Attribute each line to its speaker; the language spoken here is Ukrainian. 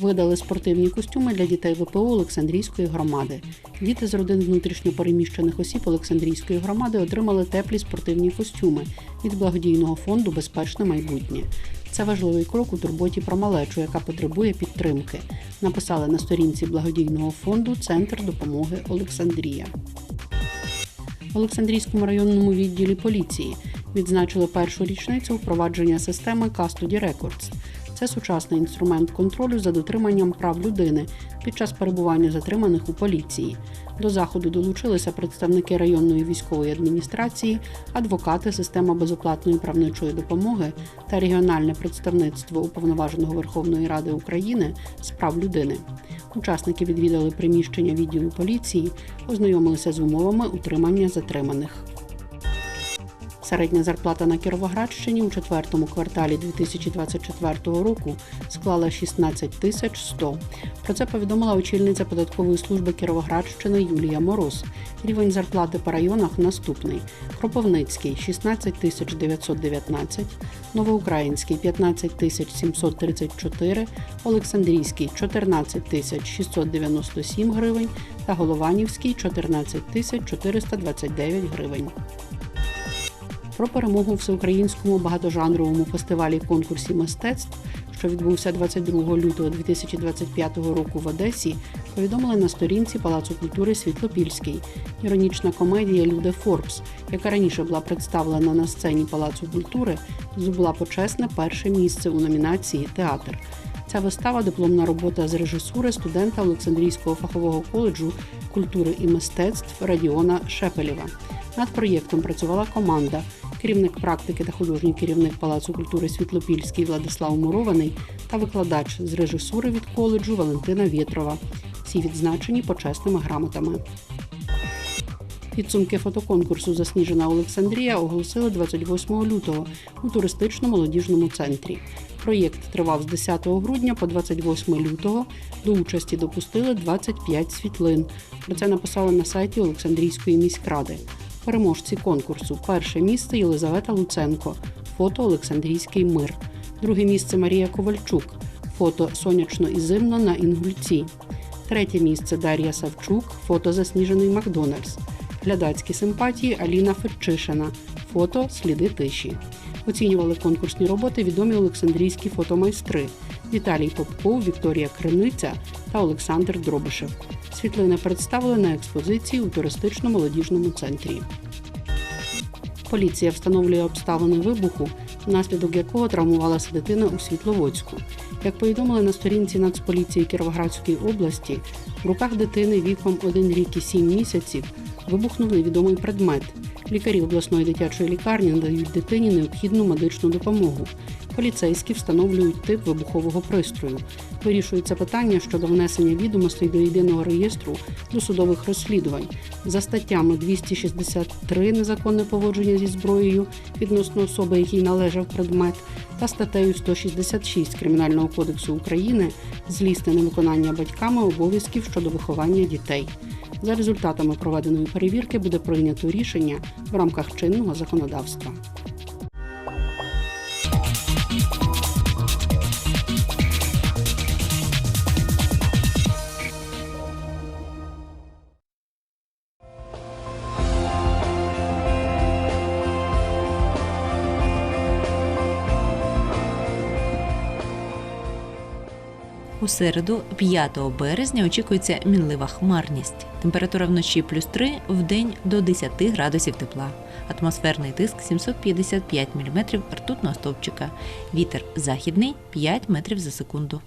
Speaker 1: видали спортивні костюми для дітей ВПО Олександрійської громади. Діти з родин внутрішньопереміщених осіб Олександрійської громади отримали теплі спортивні костюми від благодійного фонду Безпечне майбутнє. Це важливий крок у турботі про малечу, яка потребує підтримки. Написали на сторінці благодійного фонду Центр допомоги Олександрія. В Олександрійському районному відділі поліції відзначили першу річницю впровадження системи Custody Records. Це сучасний інструмент контролю за дотриманням прав людини під час перебування затриманих у поліції. До заходу долучилися представники районної військової адміністрації, адвокати, система безоплатної правничої допомоги та регіональне представництво Уповноваженого Верховної Ради України з прав людини. Учасники відвідали приміщення відділу поліції, ознайомилися з умовами утримання затриманих. Середня зарплата на Кіровоградщині у четвертому кварталі 2024 року склала 16 тисяч 100. Про це повідомила очільниця податкової служби Кіровоградщини Юлія Мороз. Рівень зарплати по районах наступний: Кропивницький 16 тисяч 919, Новоукраїнський 15 тисяч 734, Олександрійський 14 тисяч 697 гривень та Голованівський 14 тисяч 429 гривень про перемогу у всеукраїнському багатожанровому фестивалі конкурсі мистецтв, що відбувся 22 лютого 2025 року в Одесі, повідомили на сторінці Палацу культури Світлопільський. Іронічна комедія Люде Форбс, яка раніше була представлена на сцені Палацу культури, здобула почесне перше місце у номінації Театр. Ця вистава дипломна робота з режисури студента Олександрійського фахового коледжу культури і мистецтв Радіона Шепелєва. Над проєктом працювала команда. Керівник практики та художній керівник Палацу культури Світлопільський Владислав Мурований та викладач з режисури від коледжу Валентина Вєтрова. Всі відзначені почесними грамотами. Підсумки фотоконкурсу Засніжена Олександрія оголосили 28 лютого у туристично-молодіжному центрі. Проєкт тривав з 10 грудня по 28 лютого. До участі допустили 25 світлин. Про це написали на сайті Олександрійської міськради. Переможці конкурсу. Перше місце Єлизавета Луценко. Фото Олександрійський мир. Друге місце Марія Ковальчук. Фото сонячно і зимно на Інгульці. Третє місце Дар'я Савчук. Фото засніжений Макдональдс. Глядацькі симпатії Аліна Ферчишина. Фото Сліди тиші. Оцінювали конкурсні роботи відомі олександрійські фотомайстри Віталій Попков, Вікторія Криниця та Олександр Дробишев. Світлини представили на експозиції у туристично-молодіжному центрі. Поліція встановлює обставини вибуху, внаслідок якого травмувалася дитина у Світловодську. Як повідомили на сторінці Нацполіції Кіровоградської області, в руках дитини віком 1 рік і 7 місяців вибухнув невідомий предмет. Лікарі обласної дитячої лікарні надають дитині необхідну медичну допомогу. Поліцейські встановлюють тип вибухового пристрою. Вирішується питання щодо внесення відомостей до єдиного реєстру досудових розслідувань за статтями 263 незаконне поводження зі зброєю відносно особи, якій належав предмет, та статтею 166 Кримінального кодексу України злісне невиконання батьками обов'язків щодо виховання дітей. За результатами проведеної перевірки буде прийнято рішення в рамках чинного законодавства.
Speaker 2: У середу, 5 березня, очікується мінлива хмарність. Температура вночі плюс 3, в день до 10 градусів тепла. Атмосферний тиск 755 мм ртутного стовпчика. Вітер західний 5 метрів за секунду.